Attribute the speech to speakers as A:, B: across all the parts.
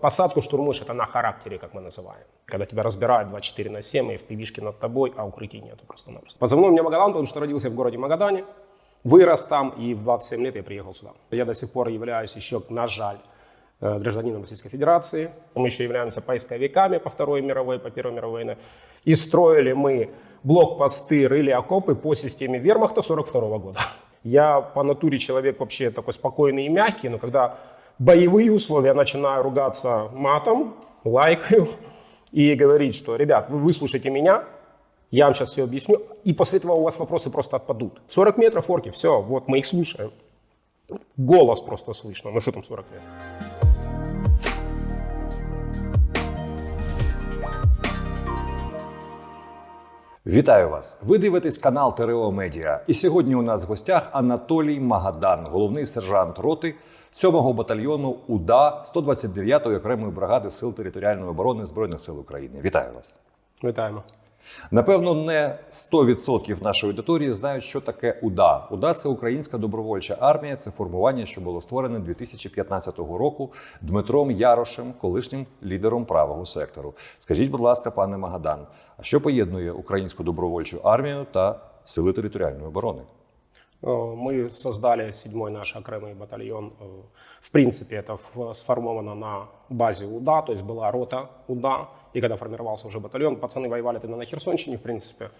A: Посадку штурмуешь это на характере, как мы называем. Когда тебя разбирают 24 на 7 и в пивишке над тобой, а укрытий нету просто-напросто. Позывной у меня Магадан, потому что родился в городе Магадане, вырос там и в 27 лет я приехал сюда. Я до сих пор являюсь еще, на жаль, э, гражданином Российской Федерации. Мы еще являемся поисковиками по Второй мировой, по Первой мировой войне. И строили мы блокпосты, рыли окопы по системе вермахта 42 года. Я по натуре человек вообще такой спокойный и мягкий, но когда боевые условия, начинаю ругаться матом, лайкаю и говорить, что, ребят, вы выслушайте меня, я вам сейчас все объясню, и после этого у вас вопросы просто отпадут. 40 метров орки, все, вот мы их слушаем. Голос просто слышно, ну что там 40 метров.
B: Вітаю вас! Ви дивитесь канал ТРО Медіа. І сьогодні у нас в гостях Анатолій Магадан, головний сержант роти 7-го батальйону УДА 129-ї окремої бригади Сил територіальної оборони Збройних сил України. Вітаю вас!
A: Вітаємо.
B: Напевно, не 100% нашої аудиторії знають, що таке УДА. УДА це Українська добровольча армія. Це формування, що було створене 2015 року Дмитром Ярошем, колишнім лідером правого сектору. Скажіть, будь ласка, пане Магадан, а що поєднує українську добровольчу армію та сили територіальної оборони?
A: Э, Мы создали седьмой наш окремый батальон. Э, В принципе, это сформовано на базе УДА, то есть была рота УДА. И когда формировался уже батальон, пацаны воевали тогда на Херсонщине, в принципе,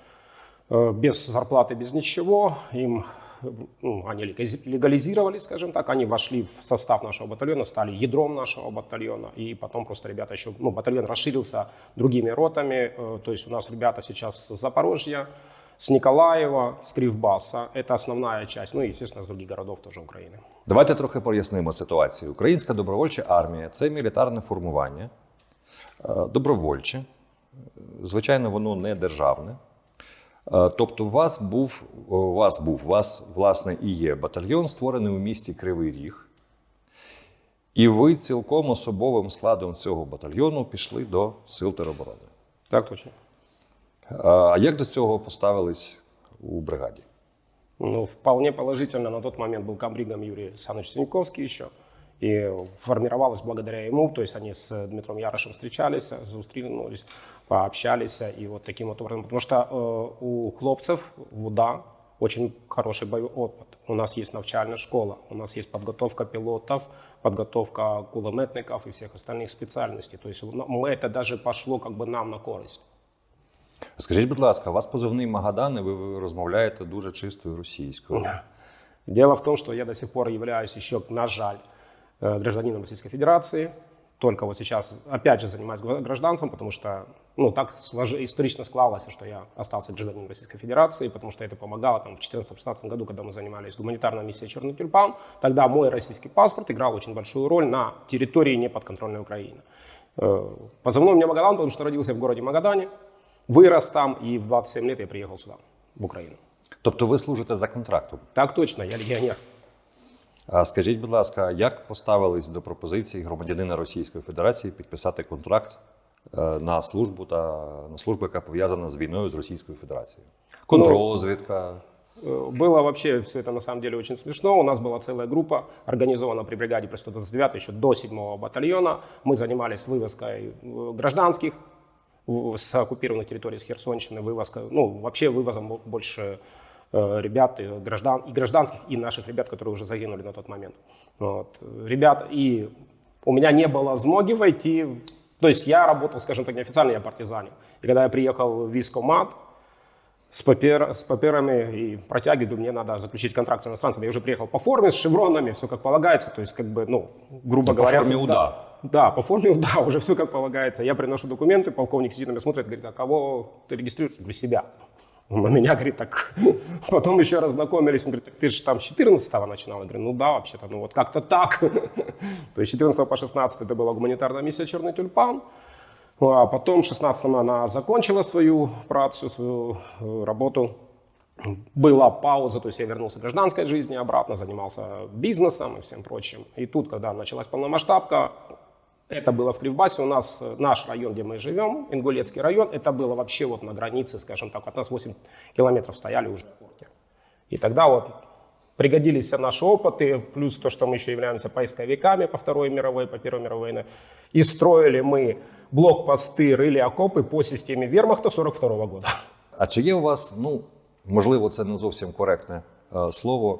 A: э, без зарплаты, без ничего. Им ну, они легализи- легализировали, скажем так, они вошли в состав нашего батальона, стали ядром нашего батальона, и потом просто ребята еще, ну, батальон расширился другими ротами, то есть у нас ребята сейчас с Запорожья, с Николаева, с Кривбаса, это основная часть, ну и, естественно, с других городов тоже Украины.
B: Давайте трохи пояснимо ситуацію. Українська добровольча армія це мілітарне формування, е, добровольче. Звичайно, воно не державне. Е, Тобто, у вас був, у вас був, у вас, власне, і є батальйон, створений у місті Кривий Ріг. І ви цілком особовим складом цього батальйону пішли до сил тероборони.
A: Так точно.
B: Е, А як до цього поставились у бригаді?
A: Ну, вполне положительно. На тот момент был комбригом Юрий Александрович Синьковский еще. И формировалось благодаря ему, то есть они с Дмитром Ярошем встречались, зустрілись, пообщались, и вот таким вот образом. Потому что э, у хлопцев в УДА очень хороший боевой опыт. У нас есть навчальная школа, у нас есть подготовка пилотов, подготовка кулеметников и всех остальных специальностей. То есть у на- мы, это даже пошло как бы нам на користь.
B: Скажіть, будь ласка, у вас позивний Магадан, і ви, ви розмовляєте дуже чистою російською.
A: Дело в том, что я до сих пор являюсь еще, на жаль, э, гражданином Российской Федерации. Только вот сейчас, опять же, занимаюсь гра- гражданством, потому что, ну, так слож- исторично складывалось, что я остался гражданином Российской Федерации, потому что это помогало там в 2014-2016 году, когда мы занимались гуманитарной миссией «Черный тюльпан». Тогда мой российский паспорт играл очень большую роль на территории неподконтрольной Украины. Э, Позывной у меня Магадан, потому что родился в городе Магадане, вырос там, и в 27 лет я приехал сюда, в Украину.
B: Тобто ви служите за контрактом.
A: Так точно, я легионер.
B: А скажіть, будь ласка, як поставились до пропозиції громадянина Російської Федерації підписати контракт е, на службу та на службу, яка пов'язана з війною з Російською Федерацією? Контррозвідка.
A: Э, Было вообще все это на самом деле очень смешно. У нас была целая группа, организована при бригаде при 129 еще до 7 батальона. Мы занимались вывозкой э, гражданских в- с оккупированных территорий с Херсонщины, вывозкой, ну, вообще вывозом бо- больше э, ребят, и граждан, и гражданских, и наших ребят, которые уже загинули на тот момент. Вот. Ребят, и у меня не было змоги войти, то есть я работал, скажем так, неофициально, я партизанил. И когда я приехал в вискомат, с, папер, с паперами и протягиваю, мне надо заключить контракт с иностранцем. Я уже приехал по форме, с шевронами, все как полагается, то есть как бы, ну, грубо
B: Ну, по
A: говоря...
B: форме
A: с-
B: УДА.
A: Да, да, по форме УДА, уже все как полагается. Я приношу документы, полковник сидит на меня, смотрит, говорит, а кого ты регистрируешь? Для себя. Он на меня говорит, так, потом еще раз знакомились, он говорит, так ты же там с 14-го начинал. Я говорю, ну да, вообще-то, ну вот как-то так. То есть с 14 по 16 это была гуманитарная миссия «Черный тюльпан». А потом, в 16-м она закончила свою працу, свою э, работу. Была пауза, то есть я вернулся к гражданской жизни обратно, занимался бизнесом и всем прочим. И тут, когда началась полномасштабка, это было в Кривбасе, у нас э, наш район, где мы живем, Ингулецкий район, это было вообще вот на границе, скажем так, от нас 8 километров стояли уже орки. И тогда вот Пригодились наши опыты, плюс то, что мы еще являемся поисковиками по Второй мировой, по Первой мировой войне. И строили мы блокпосты, рыли окопы по системе вермахта 42 года.
B: А чи є у вас, ну можливо, це не зовсім коректне слово,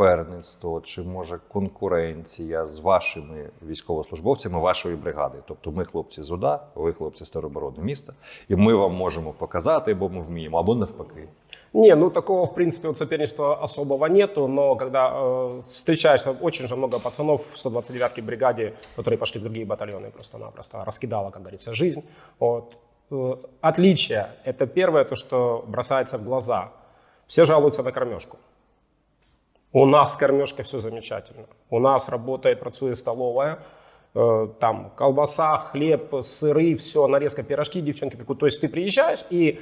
B: суперництво, чи може конкуренція з вашими військовослужбовцями вашої бригади? Тобто ми хлопці з УДА, ви хлопці з тероборони міста, і ми вам можемо показати, бо ми вміємо, або навпаки.
A: Не, ну такого, в принципе, вот соперничества особого нету, но когда э, встречаешься, очень же много пацанов в 129-й бригаде, которые пошли в другие батальоны просто-напросто, раскидала, как говорится, жизнь. Вот. Э, Отличие, это первое, то, что бросается в глаза. Все жалуются на кормежку. У нас с кормежкой все замечательно. У нас работает, працует столовая, э, там колбаса, хлеб, сыры, все, нарезка, пирожки девчонки пекут. То есть ты приезжаешь и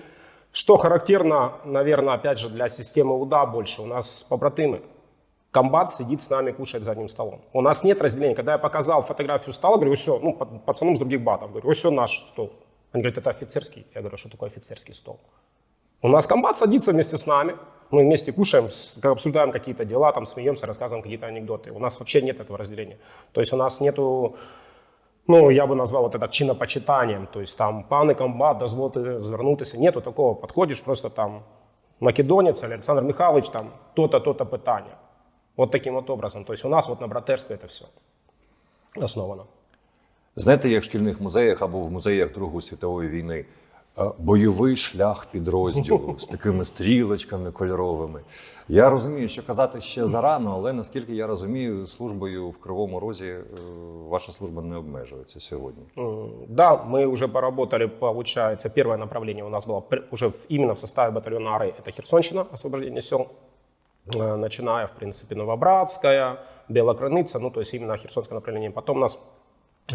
A: что характерно, наверное, опять же, для системы УДА больше, у нас побратимы. Комбат сидит с нами, кушает за одним столом. У нас нет разделения. Когда я показал фотографию стола, говорю, все, ну, пацанам с других батов, говорю, все наш стол. Они говорят, это офицерский. Я говорю, что такое офицерский стол? У нас комбат садится вместе с нами, мы вместе кушаем, с- как обсуждаем какие-то дела, там смеемся, рассказываем какие-то анекдоты. У нас вообще нет этого разделения. То есть у нас нету, ну, я бы назвал вот это чинопочитанием. То есть там пан и комбат, дозволите звернутися. Нету такого. Подходишь просто там македонец или Александр Михайлович, там то-то, то-то питання. Вот таким вот образом. То есть у нас вот на братерстве это все основано.
B: Знаєте, як в шкільних музеях або в музеях Другої світової війни е, бойовий шлях підрозділу з такими стрілочками кольоровими. Я розумію, що казати ще зарано, але наскільки я розумію, службою в Кривому Розі е, ваша служба не обмежується сьогодні.
A: М, Да, мы уже поработали, получается, первое направление у нас было пр- уже в- именно в составе батальона АРЭ, это Херсонщина, освобождение сел, Э, начиная, в принципе, Новобратская, Белокрыница, ну, то есть именно Херсонское направление. Потом нас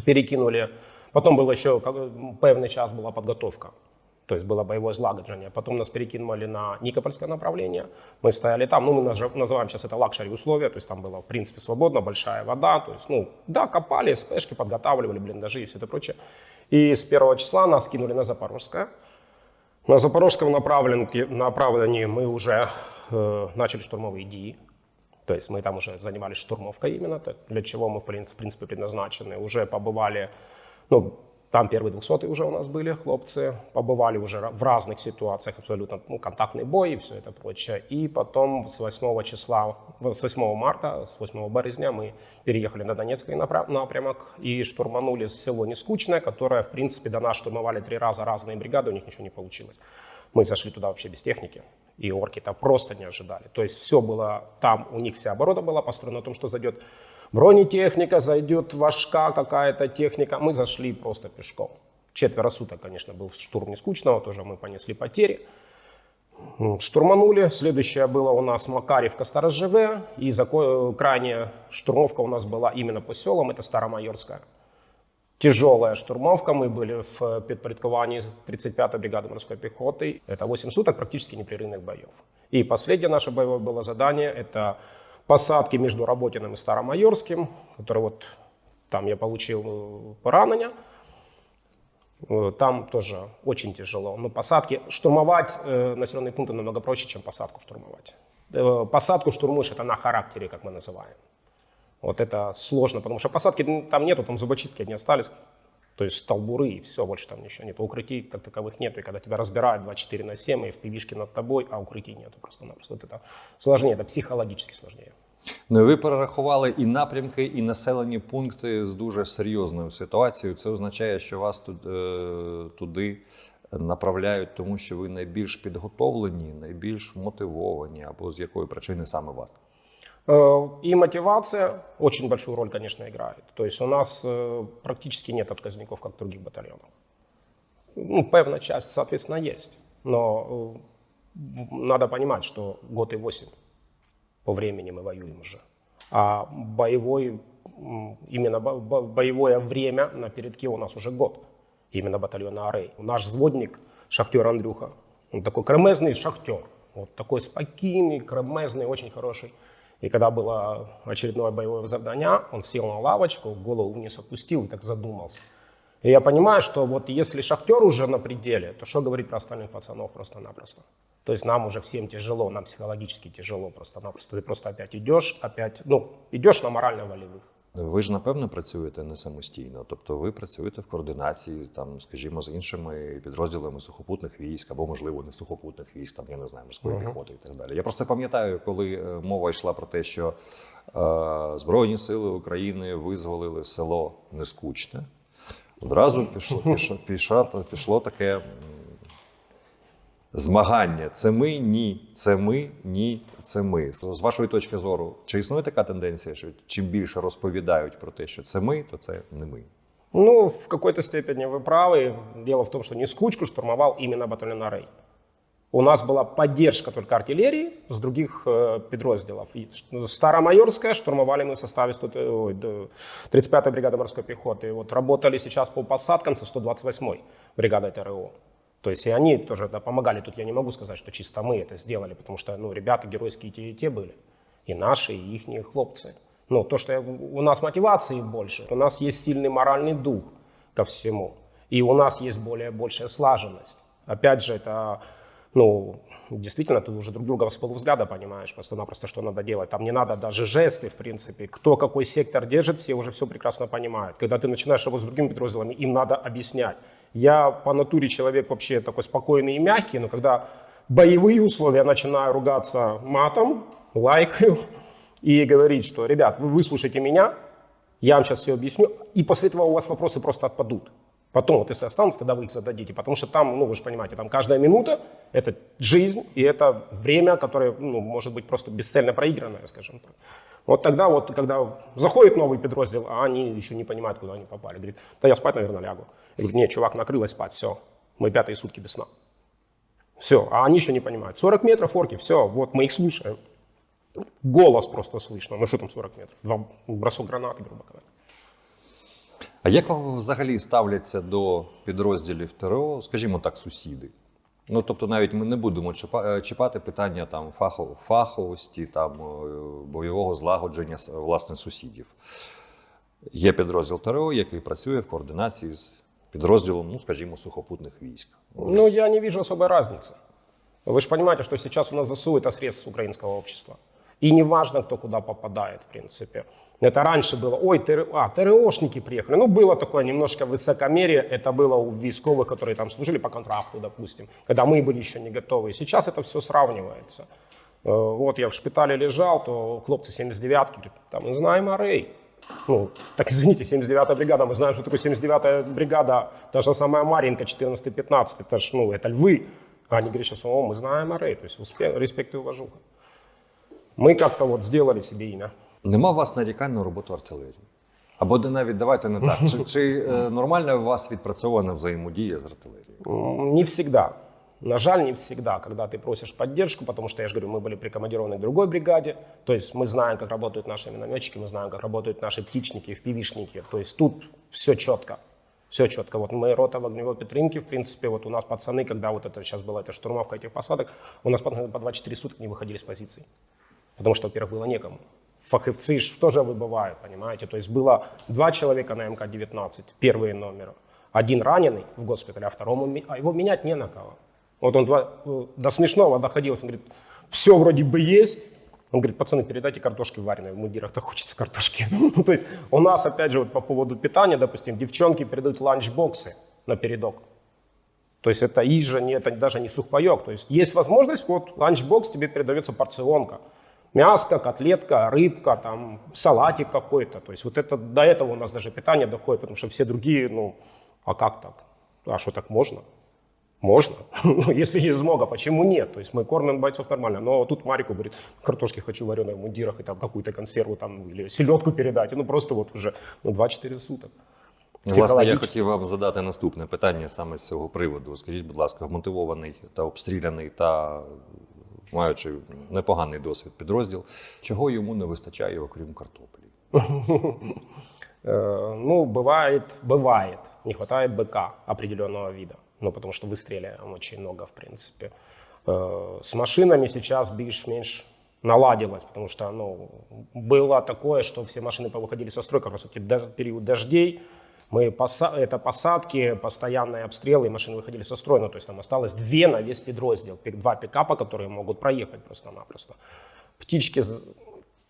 A: перекинули, потом был еще как- м, певный час была подготовка, То есть было боевое злагоджение. Потом нас перекинули на Никопольское направление, мы стояли там, ну, мы называем сейчас это лакшери условия, то есть там было, в принципе, свободно, большая вода, то есть, ну, да, копали, спешки подготавливали, блиндажи и все это прочее. И с первого числа нас кинули на Запорожское, на запорожском направлении мы уже э, начали штурмовые дии. То есть мы там уже занимались штурмовкой именно, для чего мы, в принципе предназначены. Уже побывали, ну, там первые 200 уже у нас были хлопцы, побывали уже в разных ситуациях абсолютно, ну, контактный бой и все это прочее. И потом с 8 числа, с 8 марта, с 8 березня мы переехали на Донецкий напрямок и штурманули село Нескучное, которое, в принципе, до нас штурмовали три раза разные бригады, у них ничего не получилось. Мы зашли туда вообще без техники, и орки-то просто не ожидали. То есть все было там, у них вся оборота была построена на том, что зайдет бронетехника, зайдет важка какая-то техника. Мы зашли просто пешком. Четверо суток, конечно, был штурм нескучного, тоже мы понесли потери. М, Штурманули. Следующее было у нас Макаревка, Сторожеве. И крайняя штурмовка у нас была именно по селам, это Старомайорская. Тяжелая штурмовка. Мы были в підпорядкуванні 35-й бригады морской пехоты. Это 8 суток практически непрерывных боев. И последнее наше боевое было задание – это посадки между Работиным и Старомайорским, который вот там я получил э, поранение. Э, Там тоже очень тяжело. Но посадки, штурмовать э, населенные пункты намного проще, чем посадку штурмовать. Э, посадку штурмуешь, это на характере, как мы называем. Вот это сложно, потому что посадки там нету, там зубочистки одни остались. То есть столбуры и все, больше там ничего нет. Укрытий как таковых нету. И когда тебя разбирают 24 на 7 и в пивишке над тобой, а укрытий нету просто-напросто. Вот это сложнее, это психологически сложнее.
B: Ну, і ви перерахували і напрямки, і населені пункти з дуже серйозною ситуацією. Це означає, що вас тут, е, туди направляють, тому що ви найбільш підготовлені, найбільш мотивовані, або з якої причини саме вас.
A: Э, И мотивация очень большую роль, конечно, играет. То есть у нас э, практически нет отказников, как в других батальонах. Ну, певная часть, соответственно, есть. Но э, надо понимать, что год и восемь по времени мы воюем уже. А боевой, именно бо- бо- боевое время на передке у нас уже год. Именно батальона Арей. Наш взводник, шахтер Андрюха, он такой кремезный шахтер. Вот такой спокойный, кремезный, очень хороший. И когда было очередное боевое задание, он сел на лавочку, голову вниз опустил и так задумался. И я понимаю, что вот если шахтер уже на пределе, то что говорить про остальных пацанов просто-напросто. То есть нам уже всем тяжело, нам психологически тяжело просто-напросто. Ты просто опять идешь, опять, ну, идешь на морально-волевых.
B: Ви ж напевно працюєте не самостійно, тобто ви працюєте в координації, там, скажімо, з іншими підрозділами сухопутних військ або, можливо, не сухопутних військ, там я не знаю, морської
A: Мгм.
B: піхоти і так далі. Я просто пам'ятаю, коли е, мова йшла про те, що е, Збройні сили України визволили село Нескучне. Одразу пішло, пішло, пішло, пішло таке змагання. Це ми, ні, це ми, ні, це ми. З вашої точки зору, чи існує така тенденція, що чим більше розповідають про те, що це ми, то це не ми?
A: Ну, в какой-то степени вы правы. Дело в том, что не скучку штурмовал именно батальон Арей. У нас была поддержка только артиллерии с других э, подразделов. И ш- Старомайорская штурмовали мы в составе 100, э, ой, да, 35-й бригады морской пехоты. И вот работали сейчас по посадкам со 128-й бригадой ТРО. То есть и они тоже да, помогали. Тут я не могу сказать, что чисто мы это сделали, потому что ну, ребята геройские те, те были. И наши, и их хлопцы. Ну, то, что я- у нас мотивации больше, у нас есть сильный моральный дух ко всему. И у нас есть более большая слаженность. Опять же, это, ну, действительно, ты уже друг друга с полувзгляда понимаешь просто-напросто, что надо делать. Там не надо даже жесты, в принципе. Кто какой сектор держит, все уже все прекрасно понимают. Когда ты начинаешь работать с другими подразделами, им надо объяснять. Я по натуре человек вообще такой спокойный и мягкий, но когда боевые условия, я начинаю ругаться матом, лайкаю и говорить, что, ребят, вы выслушайте меня, я вам сейчас все объясню, и после этого у вас вопросы просто отпадут. Потом, вот если останутся, тогда вы их зададите. Потому что там, ну вы же понимаете, там каждая минута – это жизнь, и это время, которое, ну, может быть просто бесцельно проигранное, скажем так. Вот тогда вот, когда заходит новый подраздел, а они еще не понимают, куда они попали. Говорит, да я спать, наверное, лягу. Я говорю, нет, чувак, накрылось спать, все, мы пятые сутки без сна. Все, а они еще не понимают. 40 метров орки, все, вот мы их слушаем. Голос просто слышно. Ну что там 40 метров? Два бросок гранаты, грубо говоря.
B: А як вам взагалі ставляться до підрозділів ТРО, скажімо так, сусіди? Ну, тобто, навіть ми не будемо чіпа- е, чіпати питання там фахов- фаховості, там е, бойового злагодження с- власне сусідів. Є підрозділ ТРО, який працює в координації з підрозділом, ну, скажімо, сухопутних військ.
A: Ну, я не вижу особой разницы. Вы же понимаете, что сейчас у нас ЗСУ – это средств украинского общества. И не важно, кто куда попадает, в принципе. Это раньше было, ой, ТРО, а, ТРОшники приехали. Ну, было такое немножко высокомерие. Это было у військовых, которые там служили по контракту, допустим, когда мы были еще не готовы. Сейчас это все сравнивается. Э, Вот я в шпитале лежал, то хлопцы 79-ки говорят, там мы знаем Арей. Ну, так извините, 79-я бригада, мы знаем, что такое 79-я бригада, та же самая Маринка, 14-15, это ж, ну, это львы. А они говорят сейчас, о, мы знаем Арей, то есть успе- респект и уважуха. Мы как-то вот сделали себе имя.
B: Нема у вас нарікань на роботу артилерії? Або де навіть давайте не так. Чи, чи е, нормальна у вас відпрацьована взаємодія з артилерією?
A: М, Не всегда. На жаль, не всегда, когда ты просишь поддержку, потому что, я же говорю, мы были прикомандированы к другой бригаде, то есть мы знаем, как работают наши минометчики, мы знаем, как работают наши птичники, впивишники, то есть тут все четко, все четко. Вот мы рота в огневой підтримки, в принципе, вот у нас пацаны, когда вот это сейчас была эта штурмовка этих посадок, у нас пацаны по 2-4 суток не выходили с позиций. Потому что, во-первых, было некому. Фаховцы ж тоже выбывают, понимаете? То есть было два человека на МК-19, первые номера. Один раненый в госпитале, а второму, а его менять не на кого. Вот он э, до смешного доходилось, он говорит, все вроде бы есть. Он говорит, пацаны, передайте картошки вареной, в мундирах-то хочется картошки. Ну, то есть у нас, опять же, вот по поводу питания, допустим, девчонки передают ланчбоксы на передок. То есть это ижа, не, это даже не сухпайок. То есть есть возможность, вот ланчбокс тебе передается порционка. Мяско, котлетка, рыбка, там, салатик какой-то. То есть вот это, до этого у нас даже питание доходит, потому что все другие, ну, а как так? А что так можно? Можно. Ну, Если есть много, почему нет? То есть мы кормим бойцов нормально. Но тут Марику говорит, картошки хочу вареной в мундирах, и там какую-то консерву там, или селедку передать. Ну просто вот уже ну, 2-4 суток.
B: Власне, я
A: Психологічно.
B: хотів вам задати наступне питання саме з цього приводу. Скажіть, будь ласка, мотивований та обстріляний та маючи непоганий досвід підрозділ, чого йому не вистачає, окрім картоплі?
A: Э, Ну, бывает, бывает. Не хватает БК определенного вида. Ну, потому что выстреливаем очень много, в принципе. Э, С машинами сейчас більш-менш наладилось, потому что, ну, было такое, что все машины повыходили со строй, как раз период дождей, Мы поса- это посадки, постоянные обстрелы, и машины выходили со строя. Ну, то есть там осталось две на весь подроздел. Пик- Два пикапа, которые могут проехать просто-напросто. Птички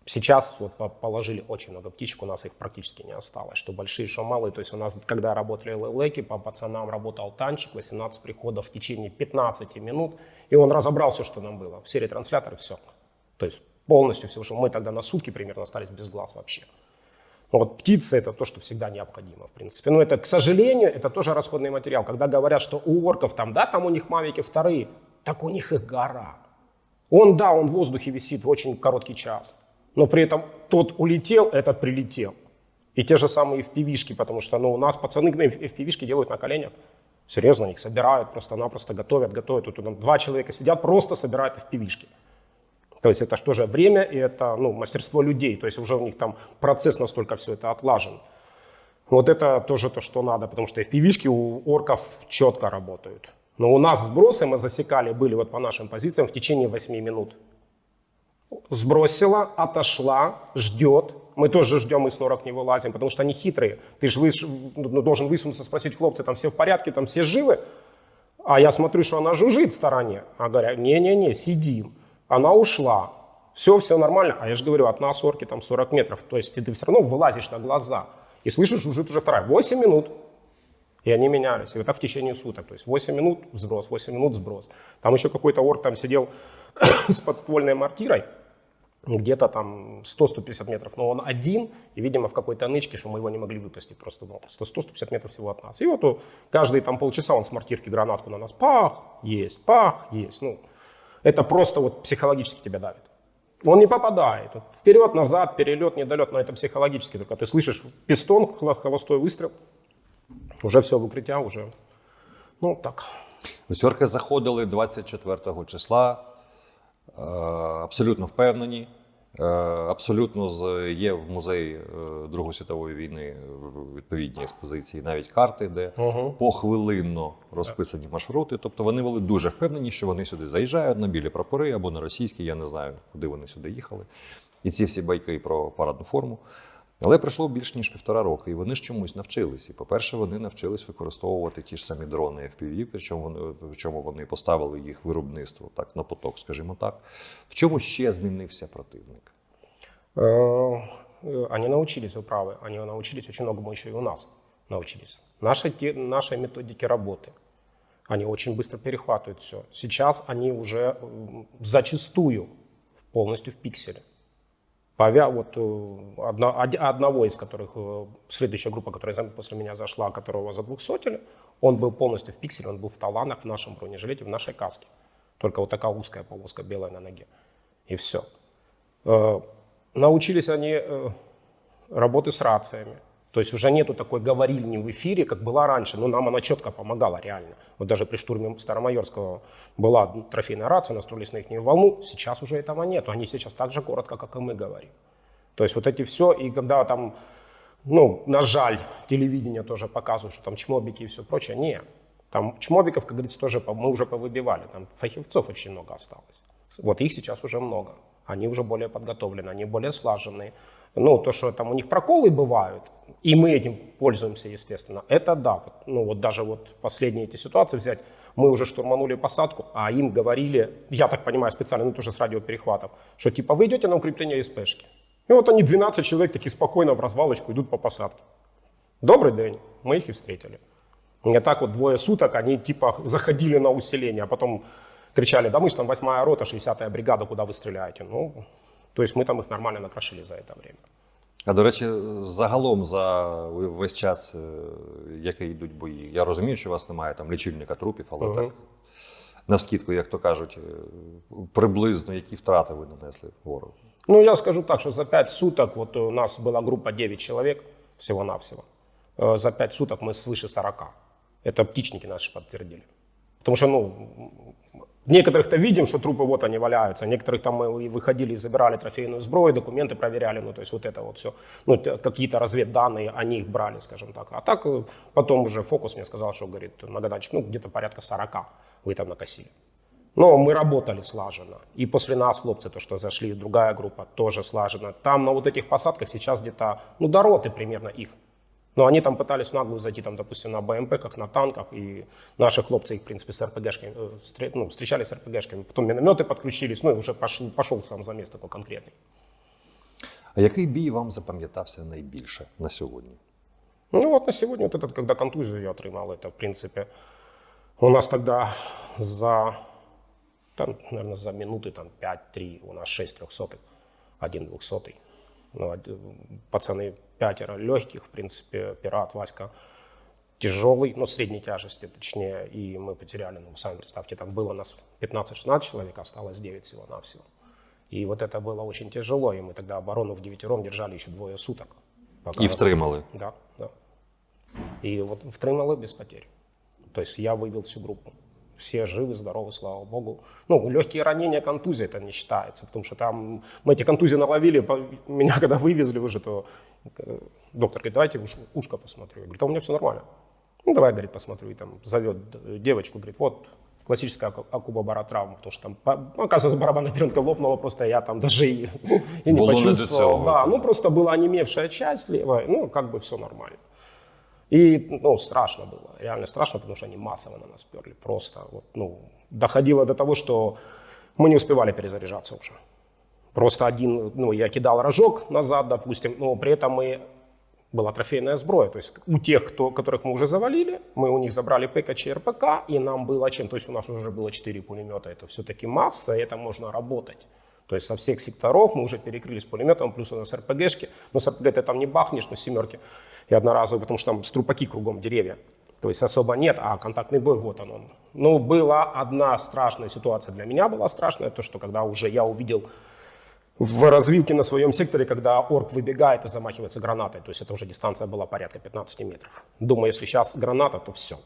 A: сейчас вот по- положили очень много птичек, у нас их практически не осталось. Что большие, что малые. То есть у нас, когда работали лелеки, по пацанам работал танчик, 18 приходов в течение 15 минут. И он разобрал все, что нам было. Все ретрансляторы, все. То есть полностью все, что мы тогда на сутки примерно остались без глаз вообще. Ну, вот птицы это то, что всегда необходимо, в принципе. Но это, к сожалению, это тоже расходный материал. Когда говорят, что у орков там, да, там у них мавики вторые, так у них их гора. Он, да, он в воздухе висит очень короткий час, но при этом тот улетел, этот прилетел. И те же самые FPV-шки, потому что ну, у нас пацаны FPV-шки делают на коленях. Серьезно, их собирают, просто-напросто готовят, готовят. Тут там два человека сидят, просто собирают FPV-шки. То есть это же время и это ну, мастерство людей. То есть уже у них там процесс настолько все это отлажен. Вот это тоже то, что надо, потому что FPV-шки у орков четко работают. Но у нас сбросы мы засекали были вот по нашим позициям в течение 8 минут. Сбросила, отошла, ждет. Мы тоже ждем и с норок не вылазим, потому что они хитрые. Ты же выш- ну, должен высунуться, спросить, хлопцы, там все в порядке, там все живы? А я смотрю, что она жужжит в стороне. А говорят, не-не-не, сидим. Она ушла. Все, все нормально. А я же говорю, от нас орки там 40 метров. То есть ты, все равно вылазишь на глаза. И слышишь, жужжит уже вторая. 8 минут. И они менялись. И это в течение суток. То есть 8 минут сброс, 8 минут сброс. Там еще какой-то орк там сидел с подствольной мортирой. Где-то там 100-150 метров. Но он один, и, видимо, в какой-то нычке, что мы его не могли выпустить просто. Ну, 100-150 метров всего от нас. И вот о, каждые там полчаса он с мортирки гранатку на нас. Пах, есть, пах, есть. Ну, это просто вот психологически тебя давит. Он не попадает. Вперед, назад, перелет, недолет, но это психологически. Только ты слышишь пистон, холостой выстрел, уже все в укриття, уже. Ну, так.
B: Ось орки заходили 24 числа, абсолютно впевнені. е, Абсолютно з- є в музеї е, Другої світової війни е, відповідні експозиції, навіть карти, де
A: Угу.
B: похвилинно розписані маршрути. Тобто вони були дуже впевнені, що вони сюди заїжджають на білі прапори або на російські, я не знаю, куди вони сюди їхали. І ці всі байки про парадну форму. Але пройшло більш ніж півтора роки, і вони ж чомусь навчились. І, по-перше, вони навчились використовувати ті ж самі дрони FPV, причому вони, причому вони поставили їх виробництво так, на поток, скажімо так. В чому ще змінився противник?
A: Э, э, Они научились, вы правы, они научились очень многому еще и у нас научились. Наши, те- наши методики работы, они очень быстро перехватывают все. Сейчас они уже м, зачастую полностью в пикселе. Повя... Вот, э, одно- одного из которых, э, следующая группа, которая после меня зашла, которого за двухсотили, он был полностью в пикселе, он был в таланах, в нашем бронежилете, в нашей каске. Только вот такая узкая полоска белая на ноге. И все. Э, Научились они работы с рациями. То есть уже нету такой говорильни в эфире, как была раньше. Но нам она четко помогала реально. Вот даже при штурме Старомайорского была трофейная рация, настроились на их волну. Сейчас уже этого нету. Они сейчас так же коротко, как и мы говорим. То есть вот эти все, и когда там, ну, на жаль, телевидение тоже показывает, что там чмобики и все прочее, не. Там чмобиков, как говорится, тоже мы уже повыбивали. Там фахивцов очень много осталось. Вот их сейчас уже много. Они уже более подготовлены, они более слаженные. Ну, то, что там у них проколы бывают, и мы этим пользуемся, естественно, это да. Ну, вот даже вот последние эти ситуации взять, мы уже штурманули посадку, а им говорили, я так понимаю, специально, ну, тоже с радиоперехватов, что типа вы идете на укрепление СПшки. И вот они, 12 человек, такие спокойно в развалочку идут по посадке. Добрый день, мы их и встретили. Не так вот двое суток они типа заходили на усиление, а потом кричали, да мы же там 8 рота, 60-я бригада, куда вы стреляете? Ну, то есть мы там их нормально накрошили за это время.
B: А до речі, загалом за весь час, е, який йдуть бої, я розумію, що у вас немає там лічильника трупів, але
A: Мгм.
B: так навскідку, як то кажуть, е, приблизно які втрати ви нанесли ворогу.
A: Ну, я скажу так, что за 5 суток, вот у нас была группа 9 человек всего-навсего, Э, за 5 суток мы свыше 40. Это птичники наши подтвердили. Потому что, ну, некоторых-то видим, что трупы вот они валяются, некоторых там мы выходили и забирали трофейную сброю, документы проверяли, ну, то есть вот это вот все. Ну, какие-то разведданные, они их брали, скажем так. А так э, потом уже фокус мне сказал, что, говорит, Магаданчик, ну, где-то порядка 40 вы там накосили. Но мы работали слаженно. И после нас хлопцы, то, что зашли, другая группа, тоже слаженно. Там на вот этих посадках сейчас где-то, ну, до роты примерно их. Но они там пытались в наглую зайти, там, допустим, на БМП, как на танках, и наши хлопцы их, в принципе, с РПГшками, э, встре- ну, встречались с РПГшками, потом минометы подключились, ну и уже пошел, пошел сам замес такой конкретный.
B: А який бій вам запам'ятався найбільше на сьогодні?
A: Ну вот на сегодня вот этот, когда контузию я отрымал, это, в принципе, у нас тогда за, там, наверное, за минуты там 5-3, у нас 6 трехсотых, один двухсотый. Ну, од- пацаны пятеро легких, в принципе, пират, Васька тяжелый, ну, средней тяжести, точнее, и мы потеряли, ну, сами представьте, там было нас 15-16 человек, осталось 9 всего-навсего. И вот это было очень тяжело, и мы тогда оборону в девятером держали еще двое суток. пока
B: І втримали.
A: да, да. И вот втримали без потерь. То есть я вывел всю группу. Все живы, здоровы, слава богу. Ну, легкие ранения, контузии это не считается, потому что там мы эти контузии наловили, меня когда вывезли уже, то э, доктор говорит, давайте уш- ушко посмотрю. Я говорю, да у меня все нормально. Ну, давай, говорит, посмотрю. И там зовет девочку, говорит, вот классическая аку- акубобара травма, потому что там, ну, оказывается, барабанная перепонка лопнула, просто я там даже и, и не почувствовал. Да, ну, просто была онемевшая часть левая, ну, как бы все нормально. И, ну, страшно было, реально страшно, потому что они массово на нас перли. Просто, вот, ну, доходило до того, что мы не успевали перезаряжаться уже. Просто один, ну, я кидал рожок назад, допустим, но при этом мы была трофейная сброя. То есть у тех, кто, которых мы уже завалили, мы у них забрали ПКЧ и РПК, и нам было чем? То есть у нас уже было 4 пулемета. Это все-таки масса, и это можно работать. То есть со всех секторов мы уже перекрылись пулеметом, плюс у нас РПГшки. Но с РПГ ты там не бахнешь, но семерки и одноразовые, потому что там струпаки кругом деревья. То есть особо нет, а контактный бой, вот он. он. Ну, была одна страшная ситуация для меня, была страшная, то, что когда уже я увидел в развилке на своем секторе, когда орк выбегает и замахивается гранатой. То есть это уже дистанция была порядка 15 метров. Думаю, если сейчас граната, то все.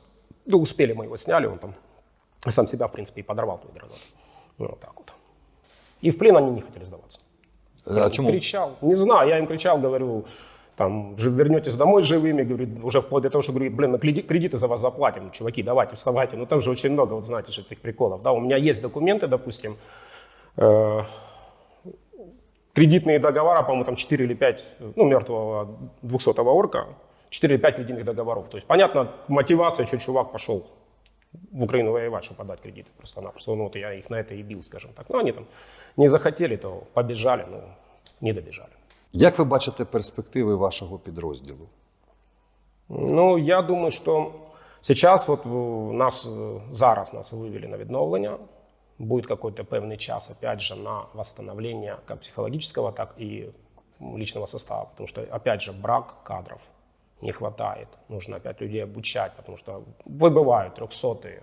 A: Ну, успели мы его сняли, он там сам себя, в принципе, и подорвал той гранатой. Ну, вот так вот. И в плен они не хотели сдаваться. Я
B: А
A: им
B: чому?
A: кричал. Не знаю, я им кричал, говорю, там, вернетесь домой живыми, говорю, уже вплоть до того, что говорю, блин, мы креди- кредиты за вас заплатим, чуваки, давайте, вставайте. Ну, там же очень много, вот знаете же, этих приколов. Да, у меня есть документы, допустим, э, кредитные договора, по-моему, там 4 или 5, ну, мертвого 200-го орка, 4 или 5 кредитных договоров. То есть, понятно, мотивация, что чувак пошел в Украину воевать, чтобы подать кредиты просто-напросто. Ну, вот я их на это и бил, скажем так. Ну, они там не захотели, то побежали, ну, не добежали.
B: Як ви бачите перспективи вашого підрозділу?
A: Ну, я думаю, що сейчас вот у нас е, зараз нас вивели на відновлення. Будет какой-то певний час, опять же, на восстановление как психологического, так и личного состава. Потому что, опять же, брак кадров не хватает. Нужно опять людей обучать, потому что выбывают трехсотые э,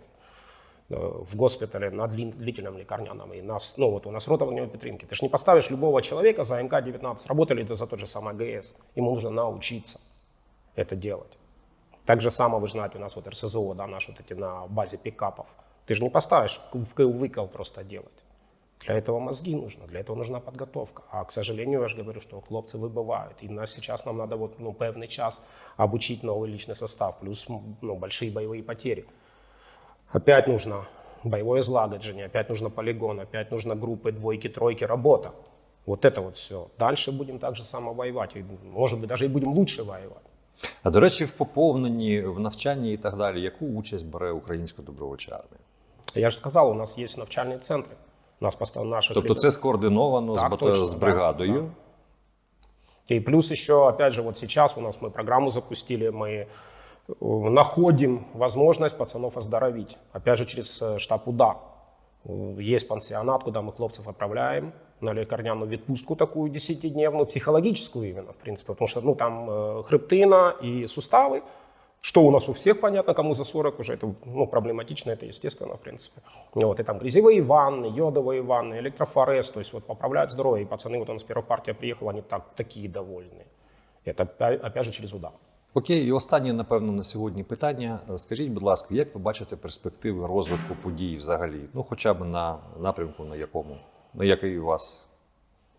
A: в госпитале на длительном лекарняном. И нас, ну вот у нас рота в огневой Петринки. Ты же не поставишь любого человека за МК-19. Работали это за тот же самый АГС. Ему нужно научиться это делать. Так же само, вы знаете, у нас вот РСЗО, да, наши вот эти на базе пикапов. Ты же не поставишь в выкол просто делать. Для этого мозги нужно, для этого нужна подготовка. А, к сожалению, я же говорю, что хлопцы выбывают. И нас сейчас нам надо вот, ну, певный час обучить новый личный состав, плюс ну, большие боевые потери. Опять нужно боевое злагоджение, опять нужно полигон, опять нужно группы, двойки, тройки, работа. Вот это вот все. Дальше будем так же само воевать. И, может быть, даже и будем лучше воевать.
B: А до речі, в поповненні, в навчанні і так далі, яку участь бере українська добровольча армія?
A: Я же сказал, у нас есть навчальные центры. У нас постоянно наши
B: Тобто це скоординовано з,
A: Так,
B: бата-
A: точно,
B: з
A: да,
B: бригадою.
A: И плюс еще, опять же, вот сейчас у нас мы программу запустили, мы э, находим возможность пацанов оздоровить. Опять же, через э, штаб УДА. Э, Есть пансионат, куда мы хлопцев отправляем на лекарняную відпустку такую 10-дневную, психологическую именно, в принципе, потому что ну, там э, хребтина и суставы, что у нас у всех понятно, кому за 40 уже это ну, проблематично, это естественно, в принципе. Вот, и там грязевые ванны, йодовые ванны, электрофорез, то есть вот поправляют здоровье. И пацаны, вот у нас первая партия приехала, они так, такие довольные. Это опять же через удар.
B: Окей, і останнє, напевно, на сьогодні питання. Скажіть, будь ласка, як ви бачите перспективи розвитку подій взагалі? Ну, хоча б на напрямку, на якому, на який вас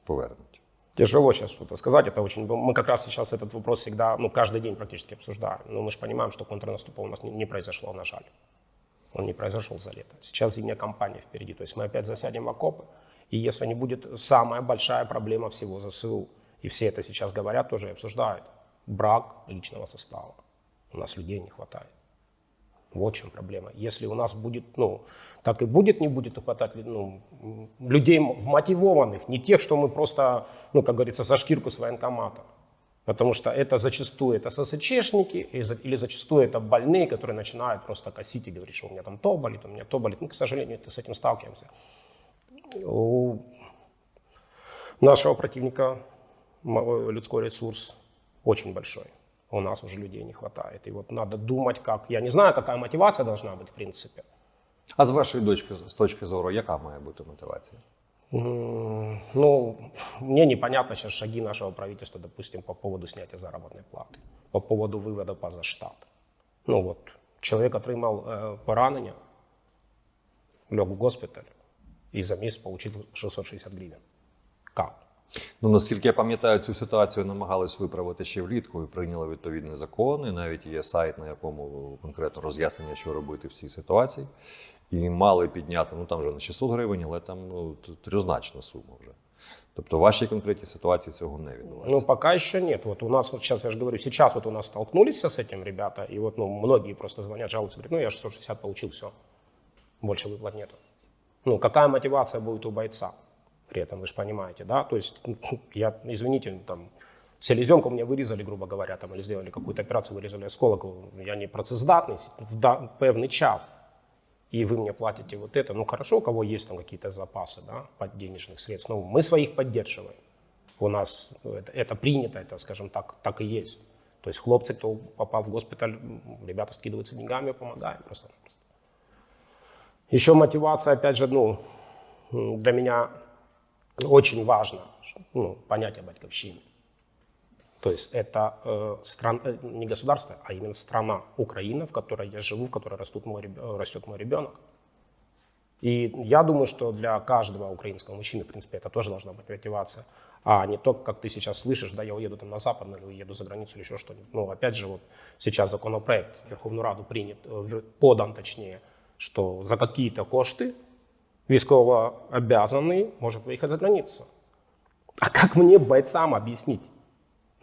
B: повернуть?
A: Тяжело сейчас что-то сказать, это очень... Мы как раз сейчас этот вопрос всегда, ну, каждый день практически обсуждаем. Но мы же понимаем, что контрнаступа у нас не, не произошло, на жаль. Он не произошел за лето. Сейчас зимняя кампания впереди. То есть мы опять засядем в окопы. И если не будет самая большая проблема всего ЗСУ, и все это сейчас говорят тоже и обсуждают, брак личного состава. У нас людей не хватает. Вот в чем проблема. Если у нас будет, ну, так и будет, не будет хватать ну, людей вмотивованных, не тех, что мы просто, ну, как говорится, за шкирку с военкомата. Потому что это зачастую это ССЧшники или зачастую это больные, которые начинают просто косить и говорить, что у меня там то болит, у меня то болит. Мы, к сожалению, это- с этим сталкиваемся. У нашего противника м- людской ресурс очень большой. У нас уже людей не хватает. И вот надо думать, как... Я не знаю, какая мотивация должна быть, в принципе.
B: А з вашої дочки, з точки зору, яка має бути мотивація?
A: М, Ну, мне непонятно сейчас шаги нашего правительства, допустим, по поводу снятия заработной платы, по поводу вывода поза штат. Ну вот, человек отримал э, поранення, лег в госпиталь и за месяц получил 660 гривен. Как?
B: Ну, наскільки я пам'ятаю, цю ситуацію намагались виправити ще влітку і прийняли відповідний закон. І навіть є сайт, на якому конкретно роз'яснення, що робити в цій ситуації. І мали підняти, ну там вже не 600 гривень, але там ну, трьозначна сума вже. Тобто в вашій конкретній ситуації цього не відбувається.
A: Ну, пока еще нет. Вот у нас, вот сейчас я же говорю, сейчас вот у нас столкнулись с этим ребята, и вот ну, многие просто звонят, жалуются, говорят, ну я 660 получил, все, больше выплат нету. Ну, какая мотивация будет у бойца при этом, вы же понимаете, да? То есть, ну, я, извините, ну, там, селезенку мне вырезали, грубо говоря, там, или сделали какую-то операцию, вырезали осколок, я не працездатный в да, певный час, и вы мне платите вот это. Ну, хорошо, у кого есть там какие-то запасы, да, денежных средств, но мы своих поддерживаем. У нас это, это принято, это, скажем так, так и есть. То есть хлопцы, кто попал в госпиталь, ребята скидываются деньгами, помогаем просто. Еще мотивация, опять же, ну, для меня очень важно ну, понятие батьковщины. То есть это э, стран, э, не государство, а именно страна Украина, в которой я живу, в которой растут мой, растет мой ребенок. И я думаю, что для каждого украинского мужчины, в принципе, это тоже должна быть мотивация. А не то, как ты сейчас слышишь, да, я уеду там на Запад или уеду за границу или еще что-нибудь. Ну, опять же, вот сейчас законопроект в Верховную Раду принят, э, подан точнее, что за какие-то кошты військовообязанный может выехать за границу. А как мне, бойцам, объяснить?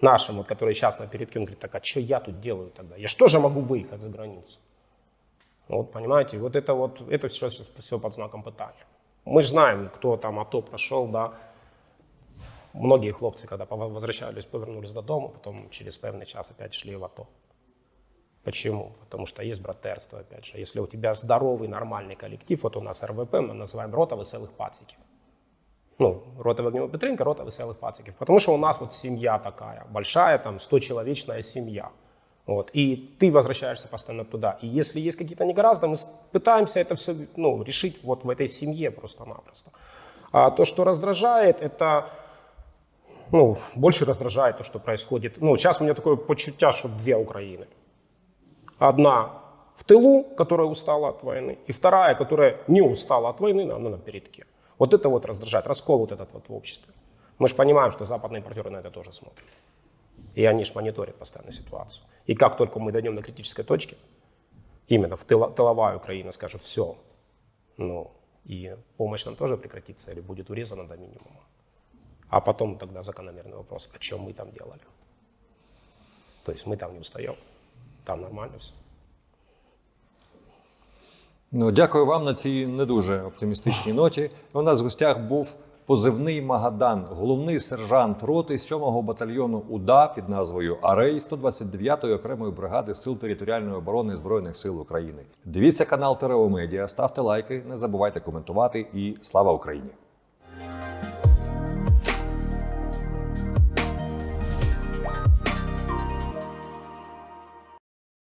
A: Нашим, вот, которые сейчас на передке, он говорит, так а что я тут делаю тогда? Я что же могу выехать за границу? Вот, понимаете, вот это вот, это все, все под знаком питания. Мы же знаем, кто там АТО прошел, да. Многие хлопцы, когда возвращались, повернулись додому, потом через певный час опять шли в АТО. Почему? Потому что есть братерство, опять же. Если у тебя здоровый, нормальный коллектив, вот у нас РВП, мы называем рота веселых пациків. Ну, рота Вогнева Петренко, рота веселых пациків. Потому что у нас вот семья такая, большая, там, 100-человечная семья. Вот. И ты возвращаешься постоянно туда. И если есть какие-то негаразды, мы пытаемся это все ну, решить вот в этой семье просто-напросто. А то, что раздражает, это ну, больше раздражает то, что происходит. Ну, сейчас у меня такое почуття, что две Украины. Одна в тылу, которая устала от войны, и вторая, которая не устала от войны, но она на передке. Вот это вот раздражает, раскол вот этот вот в обществе. Мы же понимаем, что западные партнеры на это тоже смотрят. И они же мониторят постоянно ситуацию. И как только мы дойдем до критической точки, именно в тыло- тыловая Украина скажет все, ну, и помощь нам тоже прекратится или будет урезана до минимума. А потом тогда закономерный вопрос, о чем мы там делали. То есть мы там не устаем, там нормально все.
B: Ну, дякую вам на цій не дуже оптимістичній ноті. У нас в гостях був позивний Магадан, головний сержант роти 7-го батальйону УДА під назвою Арей 129-ї окремої бригади Сил територіальної оборони Збройних сил України. Дивіться канал ТРО Медіа, ставте лайки, не забувайте коментувати і слава Україні!